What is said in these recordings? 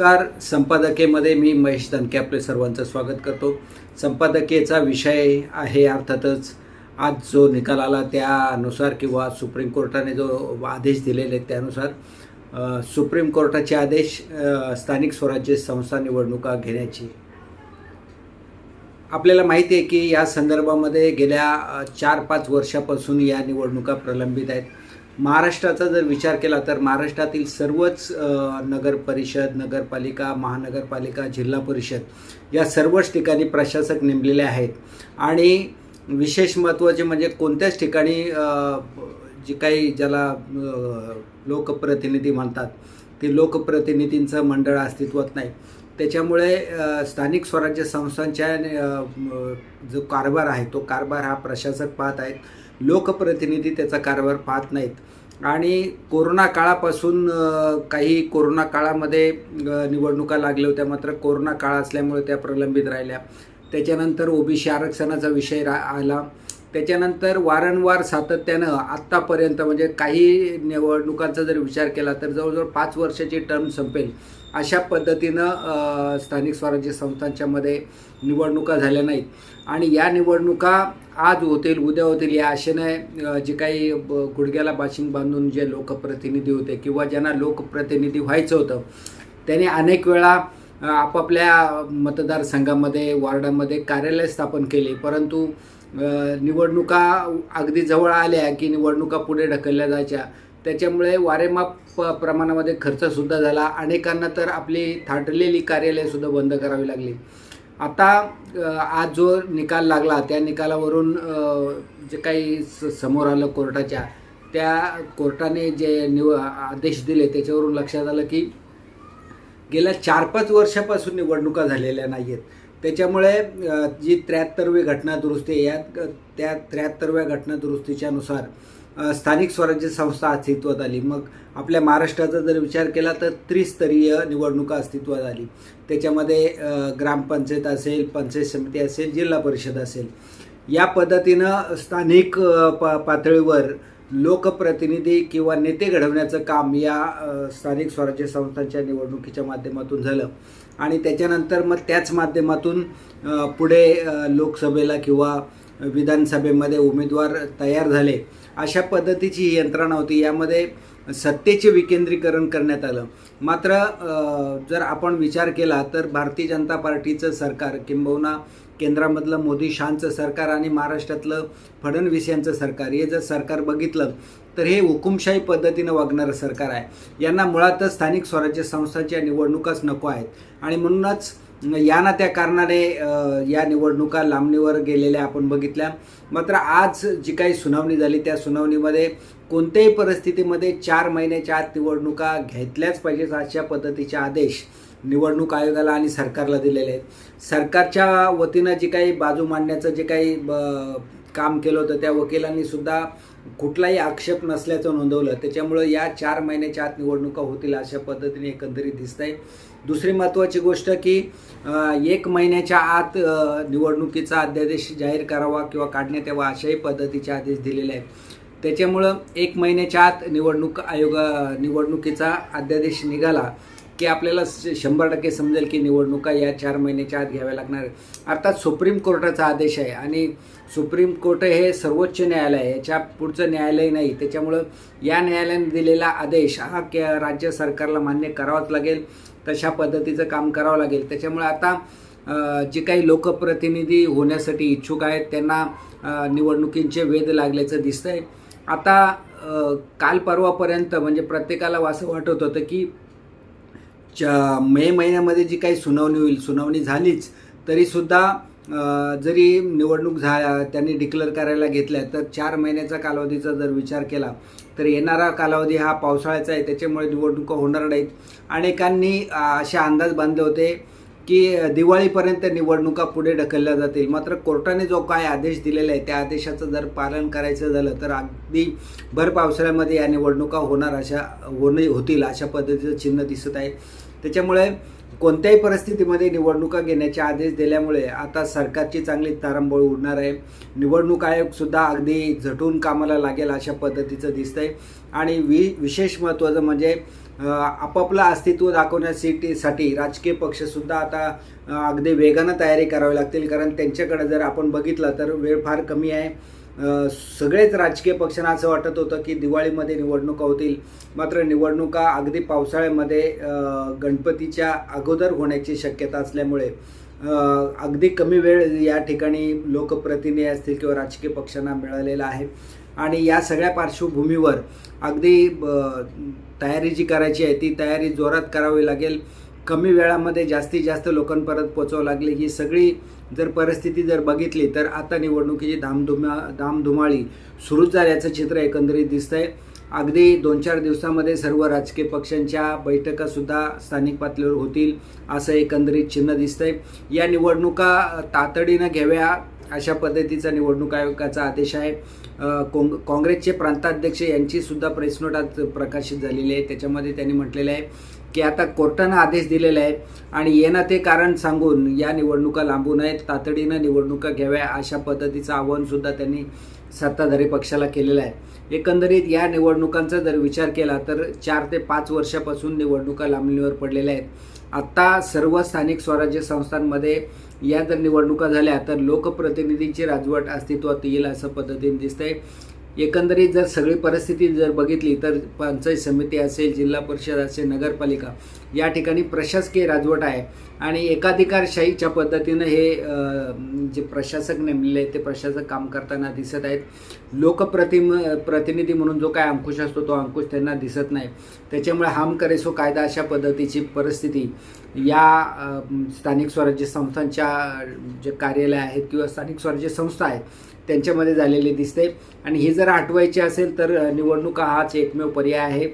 नमस्कार. संपादकेमध्ये मी महेश दनके आपले सर्वांचं स्वागत करतो. संपादकीयचा विषय आहे अर्थातच आज जो निकाल आला त्यानुसार किंवा सुप्रीम कोर्टाने जो आदेश दिलेले आहेत त्यानुसार सुप्रीम कोर्टाचे आदेश स्थानिक स्वराज्य संस्था निवडणुका घेण्याची. आपल्याला माहिती आहे की या संदर्भामध्ये गेल्या चार पाच वर्षापासून या निवडणुका प्रलंबित आहेत. महाराष्ट्राचा जर विचार केला तर महाराष्ट्रातील सर्वच नगर परिषद नगरपालिका महानगरपालिका जिल्हा परिषद या सर्वच ठिकाणी प्रशासक नेमलेले आहेत. आणि विशेष महत्त्वाचे म्हणजे कोणत्याच ठिकाणी जे जी काही ज्याला लोकप्रतिनिधी म्हणतात ते लोकप्रतिनिधींचं मंडळ अस्तित्वात नाही. त्याच्यामुळे स्थानिक स्वराज्य संस्थांच्या जो कारभार आहे तो कारभार हा प्रशासक पाहत आहेत. लोकप्रतिनिधी त्याचा कारभार पाहत नाहीत. आणि कोरोना काळापासून काही कोरोना काळामध्ये निवडणुका लागल्या होत्या. मात्र कोरोना काळ असल्यामुळे त्या प्रलंबित राहिल्या. त्याच्यानंतर ओबीसी आरक्षणाचा विषय रा आला. त्याच्यानंतर वारंवार सातत्यानं आत्तापर्यंत म्हणजे काही निवडणुकांचा जर विचार केला तर जवळजवळ पाच वर्षाची टर्म संपेल. अशा पद्धतीनं स्थानिक स्वराज्य संस्थांच्यामध्ये निवडणुका झाल्या नाहीत. आणि या निवडणुका आज होतील उद्या होतील या आशेने जे काही गुडघ्याला बाशिंग बांधून जे लोकप्रतिनिधी होते किंवा ज्यांना लोकप्रतिनिधी व्हायचं होतं त्याने अनेक वेळा आपापल्या मतदारसंघामध्ये वॉर्डामध्ये कार्यालय स्थापन केले. परंतु निवडणुका अगदी जवळ आल्या की निवडणुका पुढे ढकलल्या जायच्या. त्याच्यामुळे वारेमाप प- प्रमाणामध्ये खर्चसुद्धा झाला. अनेकांना तर आपली थाटलेली कार्यालयसुद्धा बंद करावी लागली. आता आज जो निकाल लागला त्या निकालावरून जे काही स- समोर आलं कोर्टाच्या त्या कोर्टाने जे निव आदेश दिले त्याच्यावरून लक्षात आलं की गेल्या चार पाच वर्षापासून निवडणुका झालेल्या नाही आहेत त्याच्यामुळे जी त्र्याहत्तरवी घटना दुरुस्ती आहे यात त्या त्र्याहत्तरव्या घटना नुसार स्थानिक स्वराज्य संस्था अस्तित्वात आली. मग आपल्या महाराष्ट्राचा जर विचार केला तर त्रिस्तरीय निवडणुका अस्तित्वात आली. त्याच्यामध्ये ग्रामपंचायत असेल पंचायत समिती असेल जिल्हा परिषद असेल. या पद्धतीनं स्थानिक प पातळीवर लोकप्रतिनिधी किंवा नेते घडवण्याचं काम या स्थानिक स्वराज्य संस्थांच्या निवडणुकीच्या माध्यमातून झालं. आणि त्याच्यानंतर मग त्याच माध्यमातून पुढे लोकसभेला किंवा विधानसभेमध्ये उमेदवार तयार झाले. अशा पद्धतीची ही यंत्रणा होती. यामध्ये सत्तेचे विकेंद्रीकरण करण्यात आलं. मात्र जर आपण विचार केला तर भारतीय जनता पार्टीचं सरकार किंबहुना केंद्रामधलं मोदी शहांचं सरकार आणि महाराष्ट्रातलं फडणवीस यांचं सरकार हे जर सरकार बघितलं तर हे हुकुमशाही पद्धतीनं वागणारं सरकार आहे. यांना मुळातच स्थानिक स्वराज्य संस्थांच्या निवडणुकाच नको आहेत. आणि म्हणूनच या ना त्या कारणाने या निवडणुका लांबणीवर गेलेल्या आपण बघितल्या. मात्र आज जी काही सुनावणी झाली त्या सुनावणीमध्ये कोणत्याही परिस्थितीमध्ये चार महिन्याच्या आत निवडणुका घेतल्याच पाहिजेत अशा पद्धतीचे आदेश निवडणूक आयोगाला आणि सरकारला दिलेले आहेत. सरकारच्या वतीनं जी काही बाजू मांडण्याचं जे काही ब- काम केलं होतं त्या वकिलांनी सुद्धा कुठलाही आक्षेप नसल्याचं नोंदवलं. त्याच्यामुळं या चार महिन्याच्या आत निवडणुका होतील अशा पद्धतीने एकंदरीत दिसत आहे दुसरी महत्त्वाची गोष्ट की एक महिन्याच्या आत निवडणुकीचा अध्यादेश जाहीर करावा किंवा काढण्यात यावा अशाही पद्धतीचे आदेश दिलेले आहेत. त्याच्यामुळं एक महिन्याच्या आत निवडणूक आयोग निवडणुकीचा अध्यादेश निघाला की आपल्याला श- शंभर टक्के समजेल की निवडणुका या चार महिन्याच्या आत घ्याव्या लागणार अर्थात सुप्रीम कोर्टाचा आदेश आहे आणि सुप्रीम कोर्ट हे सर्वोच्च न्यायालय आहे. याच्या पुढचं न्यायालय नाही. त्याच्यामुळं या न्यायालयाने दिलेला आदेश हा के राज्य सरकारला मान्य करावाच लागेल. तशा पद्धतीचं काम करावं लागेल. त्याच्यामुळे आता जे काही लोकप्रतिनिधी होण्यासाठी इच्छुक आहेत त्यांना निवडणुकींचे वेध लागल्याचं दिसतंय. आता काल परवापर्यंत म्हणजे प्रत्येकाला असं वाटत होतं की च मे महिन्यामध्ये जी काही सुनावणी होईल सुनावणी झालीच तरीसुद्धा जरी निवडणूक झा त्यांनी डिक्लेअर करायला घेतल्या तर चार महिन्याचा कालावधीचा जर विचार केला तर येणारा कालावधी हा पावसाळ्याचा आहे त्याच्यामुळे निवडणुका होणार नाहीत. अनेकांनी असे अंदाज बांधले होते की दिवाळीपर्यंत निवडणुका पुढे ढकलल्या जातील. मात्र कोर्टाने जो काय आदेश दिलेला आहे त्या आदेशाचं जर पालन करायचं झालं तर अगदी भर पावसाळ्यामध्ये या निवडणुका होणार अशा होणे होतील अशा पद्धतीचं चिन्ह दिसत आहे. त्याच्यामुळे कोणत्याही परिस्थितीमध्ये निवडणुका घेण्याचे आदेश दिल्यामुळे आता सरकारची चांगली तारांबळ उडणार आहे. निवडणूक आयोगसुद्धा अगदी झटून कामाला लागेल अशा पद्धतीचं दिसतंय. आणि वि विशेष महत्त्वाचं म्हणजे आपापलं अस्तित्व दाखवण्यासाठी राजकीय पक्षसुद्धा आता अगदी वेगानं तयारी करावी लागतील. कारण त्यांच्याकडे जर आपण बघितलं तर वेळ फार कमी आहे. सगळेच राजकीय पक्षांना असं वाटत होतं की दिवाळीमध्ये निवडणुका होतील. मात्र निवडणुका अगदी पावसाळ्यामध्ये गणपतीच्या अगोदर होण्याची शक्यता असल्यामुळे अगदी कमी वेळ या ठिकाणी लोकप्रतिनिधी असतील किंवा राजकीय पक्षांना मिळालेला आहे. आणि या सगळ्या पार्श्वभूमीवर अगदी तयारी जी करायची आहे ती तयारी जोरात करावी लागेल. कमी वेळामध्ये जास्तीत जास्त लोकांपर्यंत पोचावं लागले ही सगळी जर परिस्थिती जर बघितली तर आता निवडणुकीची धामधुमा धामधुमाळी सुरूच झाल्याचं चित्र एकंदरीत दिसतंय. अगदी दोन चार दिवसामध्ये सर्व राजकीय पक्षांच्या बैठकासुद्धा स्थानिक पातळीवर होतील असं एकंदरीत चिन्ह दिसतंय. या निवडणुका तातडीनं घ्याव्या अशा पद्धतीचा निवडणूक आयोगाचा आदेश आहे. काँग काँग्रेसचे प्रांताध्यक्ष यांची सुद्धा प्रेस नोट आज प्रकाशित झालेली आहे. त्याच्यामध्ये त्यांनी म्हटलेलं आहे की आता कोर्टानं आदेश दिलेला आहे आणि येणं ते कारण सांगून या निवडणुका लांबू नयेत. तातडीनं निवडणुका घ्याव्या अशा पद्धतीचं आवाहनसुद्धा त्यांनी सत्ताधारी पक्षाला केलेलं आहे. एकंदरीत या निवडणुकांचा जर विचार केला तर चार ते पाच वर्षापासून निवडणुका लांबणीवर पडलेल्या आहेत. आत्ता सर्व स्थानिक स्वराज्य संस्थांमध्ये या जर निवडणुका झाल्या तर लोकप्रतिनिधींची राजवट अस्तित्वात येईल असं पद्धतीने दिसतंय. एकंदरीत जर सगळी परिस्थिती जर बघितली तर पंचायत समिती असेल जिल्हा परिषद असेल नगरपालिका या ठिकाणी प्रशासकीय राजवट आहे. आणि एकाधिकारशाहीच्या पद्धतीनं हे जे प्रशासक नेमलेले आहेत ते प्रशासक काम करताना दिसत आहेत. लोकप्रतिम प्रतिनिधी म्हणून जो काय अंकुश असतो तो अंकुश त्यांना दिसत नाही. त्याच्यामुळे हाम करेसो कायदा अशा पद्धतीची परिस्थिती या स्थानिक स्वराज्य संस्थांच्या जे कार्यालय आहेत किंवा स्थानिक स्वराज्य संस्था आहेत त्यांच्यामध्ये झालेली दिसते. आणि ही जर आठवायची असेल तर निवडणुका हाच एकमेव पर्याय आहे.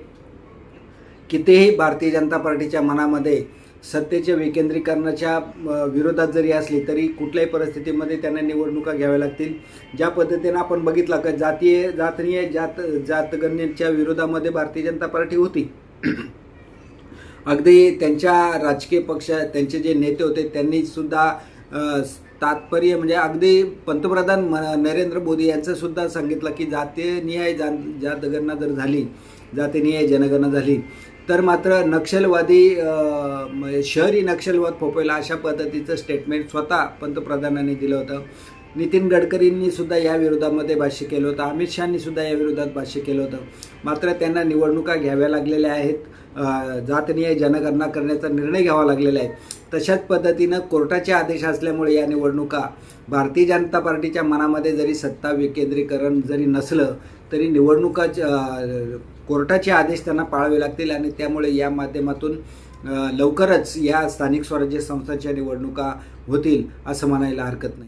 कितीही भारतीय जनता पार्टीच्या मनामध्ये सत्तेच्या विकेंद्रीकरणाच्या विरोधात जरी असली तरी कुठल्याही परिस्थितीमध्ये त्यांना निवडणुका घ्याव्या लागतील. ज्या पद्धतीनं आपण बघितलं का जातीय जातनीय जात जातगणनेच्या विरोधामध्ये भारतीय जनता पार्टी होती. अगदी त्यांच्या राजकीय पक्ष त्यांचे जे नेते होते त्यांनीसुद्धा तात्पर्य म्हणजे अगदी पंतप्रधान म- नरेंद्र मोदी यांचंसुद्धा सांगितलं की जातीयनिहाय जा जातगणना जर झाली जातीनिहाय जनगणना झाली तर मात्र नक्षलवादी शहरी नक्षलवाद फोफायला अशा पद्धतीचं स्टेटमेंट स्वतः पंतप्रधानांनी दिलं होतं. नितीन गडकरींनी सुद्धा या विरोधामध्ये भाष्य केलं होतं. अमित शहानी सुद्धा या विरोधात भाष्य केलं होतं. मात्र त्यांना निवडणुका घ्याव्या लागलेल्या आहेत. जातनीय जनगणना करण्याचा निर्णय घ्यावा लागलेला आहे. तशाच पद्धतीनं कोर्टाचे आदेश असल्यामुळे या निवडणुका भारतीय जनता पार्टीच्या मनामध्ये जरी सत्ता विकेंद्रीकरण जरी नसलं तरी निवडणुका कोर्टाचे आदेश त्यांना पाळावे लागतील आणि त्यामुळे या माध्यमातून लवकरच या स्थानिक स्वराज्य संस्थांच्या निवडणुका होतील असं म्हणायला हरकत नाही.